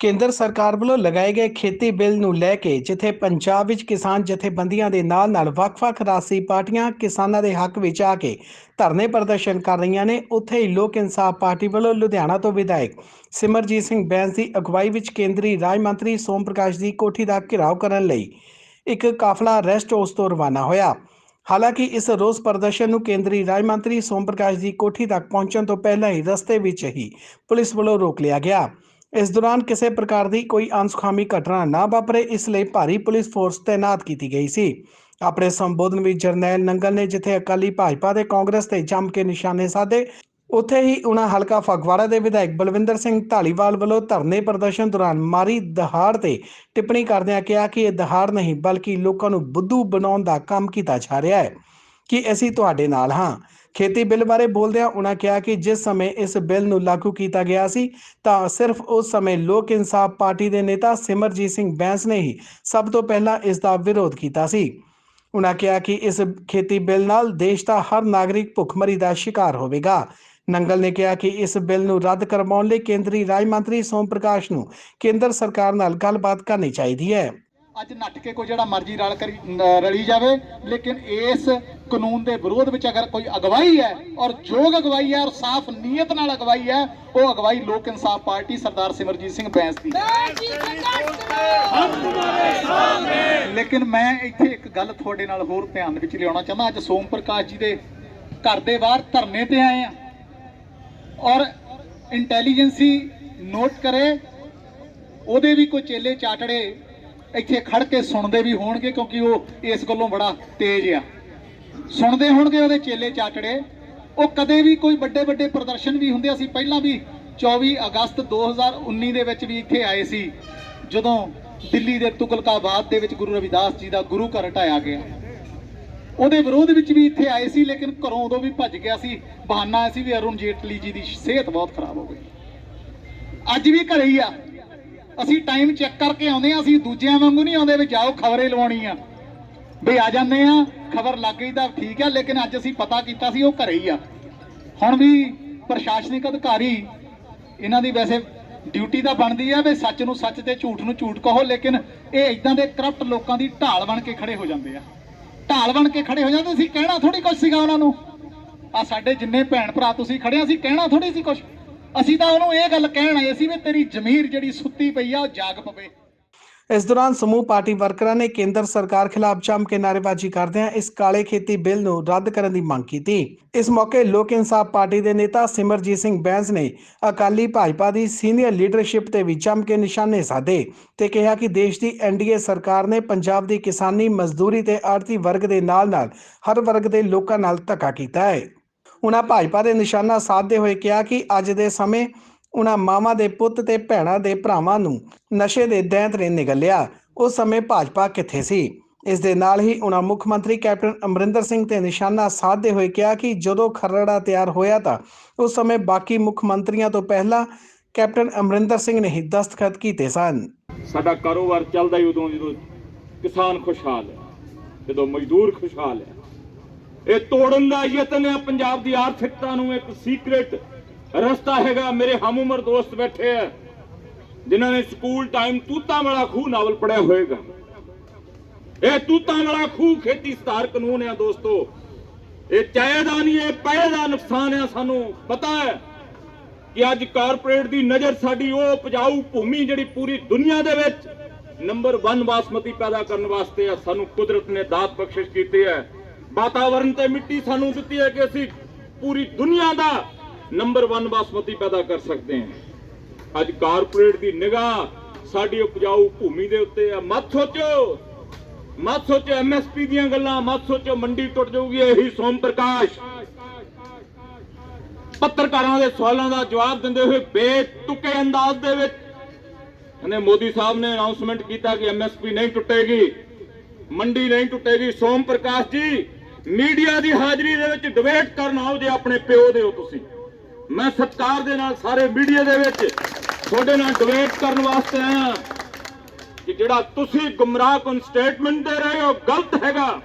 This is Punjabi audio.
ਕੇਂਦਰ ਸਰਕਾਰ ਵੱਲੋਂ ਲਗਾਏ ਗਏ ਖੇਤੀ ਬਿੱਲ ਨੂੰ ਲੈ ਕੇ, ਜਿੱਥੇ ਪੰਜਾਬ ਵਿੱਚ ਕਿਸਾਨ ਜਥੇਬੰਦੀਆਂ ਦੇ ਨਾਲ-ਨਾਲ ਵੱਖ-ਵੱਖ ਰਾਜਸੀ ਪਾਰਟੀਆਂ ਕਿਸਾਨਾਂ ਦੇ ਹੱਕ ਵਿੱਚ ਆ ਕੇ ਧਰਨੇ ਪ੍ਰਦਰਸ਼ਨ ਕਰ ਰਹੀਆਂ ਨੇ। ਉੱਥੇ ਹੀ ਲੋਕ ਇਨਸਾਫ ਪਾਰਟੀ ਵੱਲੋਂ ਲੁਧਿਆਣਾ ਤੋਂ ਵਿਧਾਇਕ ਸਿਮਰਜੀਤ ਸਿੰਘ ਬੈਂਸ ਦੀ ਅਗਵਾਈ ਵਿੱਚ ਕੇਂਦਰੀ ਰਾਜ ਮੰਤਰੀ ਸੋਮ ਪ੍ਰਕਾਸ਼ ਦੀ ਕੋਠੀ ਦਾ ਘਿਰਾਓ ਕਰਨ ਲਈ ਇੱਕ ਕਾਫਲਾ ਰੈਸਟ ਹਾਊਸ ਤੋਂ ਰਵਾਨਾ ਹੋਇਆ। ਹਾਲਾਂਕਿ ਇਸ ਰੋਸ ਪ੍ਰਦਰਸ਼ਨ ਨੂੰ ਕੇਂਦਰੀ ਰਾਜ ਮੰਤਰੀ ਸੋਮ ਪ੍ਰਕਾਸ਼ ਦੀ ਕੋਠੀ ਤੱਕ ਪਹੁੰਚਣ ਤੋਂ ਪਹਿਲਾਂ ਹੀ ਰਸਤੇ ਵਿੱਚ ਹੀ ਪੁਲਿਸ ਵੱਲੋਂ ਰੋਕ ਲਿਆ ਗਿਆ। ਇਸ ਦੌਰਾਨ ਕਿਸੇ ਪ੍ਰਕਾਰ ਦੀ ਕੋਈ ਅਨਸੁਖਾਮੀ ਘਟਨਾ ਨਾ ਵਾਪਰੇ, ਇਸ ਲਈ ਭਾਰੀ ਪੁਲਿਸ ਫੋਰਸ ਤਾਇਨਾਤ ਕੀਤੀ ਗਈ ਸੀ। ਆਪਣੇ ਸੰਬੋਧਨ ਵਿੱਚ ਜਰਨੈਲ ਨੰਗਲ ਨੇ ਜਿੱਥੇ ਅਕਾਲੀ ਭਾਜਪਾ ਤੇ ਕਾਂਗਰਸ ਤੇ ਜੰਮ ਕੇ ਨਿਸ਼ਾਨੇ ਸਾਧੇ, ਉੱਥੇ ਹੀ ਉਹਨਾਂ ਹਲਕਾ ਫਗਵਾੜਾ ਦੇ ਵਿਧਾਇਕ ਬਲਵਿੰਦਰ ਸਿੰਘ ਢਾਲੀਵਾਲ ਵੱਲੋਂ ਧਰਨੇ ਪ੍ਰਦਰਸ਼ਨ ਦੌਰਾਨ ਮਾਰੀ ਦਹਾੜ ਤੇ ਟਿੱਪਣੀ ਕਰਦਿਆਂ ਕਿਹਾ ਕਿ ਇਹ ਦਹਾੜ ਨਹੀਂ, ਬਲਕਿ ਲੋਕਾਂ ਨੂੰ ਬੁੱਧੂ ਬਣਾਉਣ ਦਾ ਕੰਮ ਕੀਤਾ ਜਾ ਰਿਹਾ ਹੈ ਕਿ ਅਸੀਂ ਤੁਹਾਡੇ ਨਾਲ ਹਾਂ। ਖੇਤੀ ਬਿੱਲ ਬਾਰੇ ਬੋਲਦਿਆਂ ਉਹਨਾਂ ਕਿਹਾ ਕਿ ਜਿਸ ਸਮੇਂ ਇਸ ਬਿੱਲ ਨੂੰ ਲਾਗੂ ਕੀਤਾ ਗਿਆ ਸੀ, ਤਾਂ ਸਿਰਫ ਉਸ ਸਮੇਂ ਲੋਕ ਇਨਸਾਫ ਪਾਰਟੀ ਦੇ ਨੇਤਾ ਸਿਮਰਜੀਤ ਸਿੰਘ ਬੈਂਸ ਨੇ ਹੀ ਸਭ ਤੋਂ ਪਹਿਲਾਂ ਇਸ ਦਾ ਵਿਰੋਧ ਕੀਤਾ ਸੀ। ਉਹਨਾਂ ਕਿਹਾ ਕਿ ਇਸ ਖੇਤੀ ਬਿੱਲ ਨਾਲ ਦੇਸ਼ ਦਾ ਹਰ ਨਾਗਰਿਕ ਭੁੱਖਮਰੀ ਦਾ ਸ਼ਿਕਾਰ ਹੋਵੇਗਾ। ਨੰਗਲ ਨੇ ਕਿਹਾ ਕਿ ਇਸ ਬਿੱਲ ਨੂੰ ਰੱਦ ਕਰਵਾਉਣ ਲਈ ਕੇਂਦਰੀ ਰਾਜ ਮੰਤਰੀ ਸੋਮ ਪ੍ਰਕਾਸ਼ ਨੂੰ ਕੇਂਦਰ ਸਰਕਾਰ ਨਾਲ ਗੱਲਬਾਤ ਕਰਨੀ ਚਾਹੀਦੀ ਹੈ। ਅੱਜ ਨੱਠ ਕੇ ਕੋਈ ਜਿਹੜਾ ਮਰਜ਼ੀ ਰਲ ਕਰੀ ਰਲੀ ਜਾਵੇ, ਲੇਕਿਨ ਇਸ ਕਾਨੂੰਨ ਦੇ ਵਿਰੋਧ ਵਿੱਚ ਅਗਰ ਕੋਈ ਅਗਵਾਈ ਹੈ ਔਰ ਯੋਗ ਅਗਵਾਈ ਹੈ ਔਰ ਸਾਫ਼ ਨੀਅਤ ਨਾਲ ਅਗਵਾਈ ਹੈ, ਉਹ ਅਗਵਾਈ ਲੋਕ ਇਨਸਾਫ ਪਾਰਟੀ ਸਰਦਾਰ ਸਿਮਰਜੀਤ ਸਿੰਘ ਬੈਂਸ ਦੀ ਲੇਕਿਨ ਮੈਂ ਇੱਥੇ ਇੱਕ ਗੱਲ ਤੁਹਾਡੇ ਨਾਲ ਹੋਰ ਧਿਆਨ ਵਿੱਚ ਲਿਆਉਣਾ ਚਾਹੁੰਦਾ। ਅੱਜ ਸੋਮ ਪ੍ਰਕਾਸ਼ ਜੀ ਦੇ ਘਰ ਦੇ ਬਾਹਰ ਧਰਨੇ ਤੇ ਆਏ ਆ। ਔਰ ਇੰਟੈਲੀਜੈਂਸੀ ਨੋਟ ਕਰੇ, ਉਹਦੇ ਵੀ ਕੋਈ ਚੇਲੇ ਚਾਟੜੇ ਇੱਥੇ ਖੜ ਕੇ ਸੁਣਦੇ ਵੀ ਹੋਣਗੇ ਕਿਉਂਕਿ ਉਹ ਇਸ ਗੱਲੋਂ ਬੜਾ ਤੇਜ਼ ਆ। ਸੁਣਦੇ ਹੋਣਗੇ ਉਹਦੇ ਚੇਲੇ ਚਾਟੜੇ। ਉਹ ਕਦੇ ਵੀ ਕੋਈ ਵੱਡੇ ਵੱਡੇ ਪ੍ਰਦਰਸ਼ਨ ਵੀ ਹੁੰਦੇ ਅਸੀਂ ਪਹਿਲਾਂ ਵੀ 24 ਅਗਸਤ 2019 ਦੇ ਵਿੱਚ ਵੀ ਇੱਥੇ ਆਏ ਸੀ। ਜਦੋਂ ਦਿੱਲੀ ਦੇ ਤੁਗਲਕਾਬਾਦ ਦੇ ਵਿੱਚ ਗੁਰੂ ਰਵਿਦਾਸ ਜੀ ਦਾ ਗੁਰੂ ਘਰ ਹਟਾਇਆ ਗਿਆ। ਉਹਦੇ ਵਿਰੋਧ ਵਿੱਚ ਵੀ ਇੱਥੇ ਆਏ ਸੀ, ਲੇਕਿਨ ਘਰੋਂ ਉਦੋਂ ਵੀ ਭੱਜ ਗਿਆ ਸੀ। ਬਹਾਨਾ ਸੀ ਵੀ ਅਰੁਣ ਜੇਟਲੀ ਜੀ ਦੀ ਸਿਹਤ ਬਹੁਤ ਖਰਾਬ ਹੋ ਗਈ। ਅੱਜ ਵੀ ਘਰੇ ਹੀ ਆ। ਅਸੀਂ ਟਾਈਮ ਚੈੱਕ ਕਰਕੇ ਆਉਂਦੇ ਆ, ਅਸੀਂ ਦੂਜਿਆਂ ਵਾਂਗੂ ਨਹੀਂ ਆਉਂਦੇ ਵੀ ਜਾਓ ਖਬਰੇ ਲਵਾਉਣੀ ਆ। ਵੀ ਆ ਜਾਂਦੇ ਆ ਖਬਰ ਲੱਗ ਗਈ ਤਾਂ ਠੀਕ ਆ ਲੇਕਿਨ ਅੱਜ ਅਸੀਂ ਪਤਾ ਕੀਤਾ ਸੀ ਉਹ ਘਰੇ ਹੀ ਆ। ਹੁਣ ਵੀ ਪ੍ਰਸ਼ਾਸਨਿਕ ਅਧਿਕਾਰੀ ਇਹਨਾਂ ਦੀ ਵੈਸੇ ਡਿਊਟੀ ਤਾਂ ਬਣਦੀ ਆ ਵੀ ਸੱਚ ਨੂੰ ਸੱਚ ਤੇ ਝੂਠ ਨੂੰ ਝੂਠ ਕਹੋ ਲੇਕਿਨ ਇਹ ਇਦਾਂ ਦੇ ਕਰਪਟ ਲੋਕਾਂ ਦੀ ਢਾਲ ਬਣ ਕੇ ਖੜੇ ਹੋ ਜਾਂਦੇ ਆ। ਢਾਲ ਬਣ ਕੇ ਖੜੇ ਹੋ ਜਾਂਦੇ ਸੀ ਕਹਿਣਾ ਥੋੜੀ ਕੁਝ ਸੀਗਾ ਉਹਨਾਂ ਨੂੰ। ਆ ਸਾਡੇ ਜਿੰਨੇ ਭੈਣ ਭਰਾ ਤੁਸੀਂ ਖੜੇ ਆ, ਅਸੀਂ ਕਹਿਣਾ ਥੋੜੀ ਸੀ ਕੁਝ ਅਸੀਂ ਤਾਂ ਉਹਨੂੰ ਇਹ ਗੱਲ ਕਹਿਣ ਆਏ ਸੀ ਵੀ ਤੇਰੀ ਜ਼ਮੀਰ ਜਿਹੜੀ ਸੁੱਤੀ ਪਈ ਆ ਉਹ ਜਾਗ ਪਵੇ। ਇਸ ਦੌਰਾਨ ਸਮੂਹ ਪਾਰਟੀ ਵਰਕਰਾਂ ਨੇ ਕੇਂਦਰ ਸਰਕਾਰ ਖਿਲਾਫ ਜੰਮ ਕੇ ਨਾਅਰੇਬਾਜ਼ੀ ਕਰਦਿਆਂ ਇਸ ਕਾਲੇ ਖੇਤੀ ਬਿੱਲ ਨੂੰ ਰੱਦ ਕਰਨ ਦੀ ਮੰਗ ਕੀਤੀ। ਇਸ ਮੌਕੇ ਲੋਕ ਇਨਸਾਫ ਪਾਰਟੀ ਦੇ ਨੇਤਾ ਸਿਮਰਜੀਤ ਸਿੰਘ ਬੈਂਸ ਨੇ ਅਕਾਲੀ ਭਾਜਪਾ ਦੀ ਸੀਨੀਅਰ ਲੀਡਰਸ਼ਿਪ ਤੇ ਵੀ ਜੰਮ ਕੇ ਨਿਸ਼ਾਨੇ ਸਾਧੇ ਤੇ ਕਿਹਾ ਕਿ ਦੇਸ਼ ਦੀ ਐਨਡੀਏ ਸਰਕਾਰ ਨੇ ਪੰਜਾਬ ਦੀ ਕਿਸਾਨੀ ਮਜ਼ਦੂਰੀ ਤੇ ਆੜਤੀ ਵਰਗ ਦੇ ਨਾਲ-ਨਾਲ ਹਰ ਵਰਗ ਦੇ ਲੋਕਾਂ ਨਾਲ ਧੱਕਾ ਕੀਤਾ ਹੈ। ਉਹਨਾਂ ਭਾਜਪਾ ਦੇ ਨਿਸ਼ਾਨਾ ਸਾਧਦੇ ਹੋਏ ਕਿਹਾ ਕਿ ਅੱਜ ਦੇ ਸਮੇਂ ਉਹਨਾਂ ਮਾਵਾਂ ਦੇ ਪੁੱਤ ਤੇ ਭੈਣਾਂ ਦੇ ਭਰਾਵਾਂ ਨੂੰ ਨਸ਼ੇ ਦੇ ਦੈਂਤ ਨੇ ਨਿਗਲਿਆ। ਉਸ ਸਮੇਂ ਭਾਜਪਾ ਕਿੱਥੇ ਸੀ? ਇਸ ਦੇ ਨਾਲ ਹੀ ਉਹਨਾਂ ਮੁੱਖ ਮੰਤਰੀ ਕੈਪਟਨ ਅਮਰਿੰਦਰ ਸਿੰਘ ਤੇ ਨਿਸ਼ਾਨਾ ਸਾਧਦੇ ਹੋਏ ਕਿਹਾ ਕਿ ਜਦੋਂ ਖਰੜਾ ਤਿਆਰ ਹੋਇਆ ਤਾਂ ਉਸ ਸਮੇਂ ਬਾਕੀ ਮੁੱਖ ਮੰਤਰੀਆਂ ਤੋਂ ਪਹਿਲਾਂ ਕੈਪਟਨ ਅਮਰਿੰਦਰ ਸਿੰਘ ਨੇ ਹੀ ਦਸਤਖਤ ਕੀਤੇ ਸਨ। ਸਾਡਾ ਕਾਰੋਬਾਰ ਚੱਲਦਾ ਹੀ ਉਦੋਂ ਜਦੋਂ ਕਿਸਾਨ ਖੁਸ਼ਹਾਲ ਹੈ, ਜਦੋਂ ਮਜ਼ਦੂਰ ਖੁਸ਼ਹਾਲ ਹੈ। ਇਹ ਤੋੜਨ ਦਾ ਯਤਨ ਹੈ, ਪੰਜਾਬ ਦੀ ਆਰਥਿਕਤਾ ਨੂੰ ਇੱਕ ਸੀਕ੍ਰੇਟ ਰਸਤਾ ਹੈਗਾ ਮੇਰੇ ਹਮ ਉਮਰ ਦੋਸਤ ਬੈਠੇ ਆ, ਜਿਨ੍ਹਾਂ ਨੇ ਸਕੂਲ ਟਾਈਮ ਤੂਤਾਂ ਵਾਲਾ ਖੂਹ ਨਾਵਲ ਪੜਿਆ ਹੋਵੇਗਾ ਇਹ ਤੂਤਾਂ ਵਾਲਾ ਖੂਹ ਖੇਤੀ ਸੁਧਾਰ ਕਾਨੂੰਨ ਹੈ ਦੋਸਤੋ। ਇਹ ਚਾਹੇਦਾ ਨਹੀਂ, ਇਹ ਪਏ ਦਾ ਨੁਕਸਾਨ ਹੈ ਸਾਨੂੰ। ਪਤਾ ਹੈ ਕਿ ਅੱਜ ਕਾਰਪੋਰੇਟ ਦੀ ਨਜ਼ਰ ਸਾਡੀ ਉਹ ਉਪਜਾਊ ਭੂਮੀ ਜਿਹੜੀ ਪੂਰੀ ਦੁਨੀਆ ਦੇ ਵਿੱਚ ਨੰਬਰ 1 ਬਾਸਮਤੀ ਪੈਦਾ ਕਰਨ ਵਾਸਤੇ ਆ, ਸਾਨੂੰ ਕੁਦਰਤ ਨੇ ਦਾਤ ਬਖਸ਼ਿਸ਼ ਕੀਤੀ ਹੈ। ਵਾਤਾਵਰਣ ਤੇ ਮਿੱਟੀ ਸਾਨੂੰ ਦਿੱਤੀ ਹੈ ਕਿ ਅਸੀਂ ਪੂਰੀ ਦੁਨੀਆ ਦਾ ਨੰਬਰ 1 ਬਾਸਮਤੀ ਪੈਦਾ ਕਰ ਸਕਦੇ ਹਾਂ। ਅੱਜ ਕਾਰਪੋਰੇਟ ਦੀ ਨਿਗਾਹ ਸਾਡੀ ਉਪਜਾਊ ਭੂਮੀ ਦੇ ਉੱਤੇ ਆ। ਮਤ ਸੋਚੋ। ਮਤ ਸੋਚੋ ਐਮਐਸਪੀ ਦੀਆਂ ਗੱਲਾਂ, ਮਤ ਸੋਚੋ, ਮੰਡੀ ਟੁੱਟ ਜਾਊਗੀ, ਇਹੀ ਸੋਮ ਪ੍ਰਕਾਸ਼। ਪੱਤਰਕਾਰਾਂ ਦੇ ਸਵਾਲਾਂ ਦਾ ਜਵਾਬ ਦਿੰਦੇ ਹੋਏ ਬੇਤੁਕੇ ਅੰਦਾਜ਼ ਦੇ ਵਿੱਚ ਇਹਨੇ ਮੋਦੀ ਸਾਹਿਬ ਨੇ ਅਨਾਉਂਸਮੈਂਟ ਕੀਤਾ ਕਿ ਐਮਐਸਪੀ ਨਹੀਂ ਟੁੱਟੇਗੀ, ਮੰਡੀ ਨਹੀਂ ਟੁੱਟੇਗੀ। ਸੋਮ ਪ੍ਰਕਾਸ਼ ਜੀ, ਮੀਡੀਆ ਦੀ ਹਾਜ਼ਰੀ ਦੇ ਵਿੱਚ ਡਿਬੇਟ ਕਰਨ ਆਓ ਜੇ ਆਪਣੇ ਪਿਓ ਦੇ ਹੋ ਤੁਸੀਂ। ਮੈਂ ਸਤਿਕਾਰ ਦੇ ਨਾਲ ਸਾਰੇ ਮੀਡੀਆ ਦੇ ਵਿੱਚ ਤੁਹਾਡੇ ਨਾਲ ਡਿਬੇਟ ਕਰਨ ਵਾਸਤੇ ਆਇਆ ਕਿ ਜਿਹੜਾ ਤੁਸੀਂ ਗੁੰਮਰਾਹ ਕਨ ਸਟੇਟਮੈਂਟ ਦੇ ਰਹੇ ਹੋ, ਗਲਤ ਹੈਗਾ।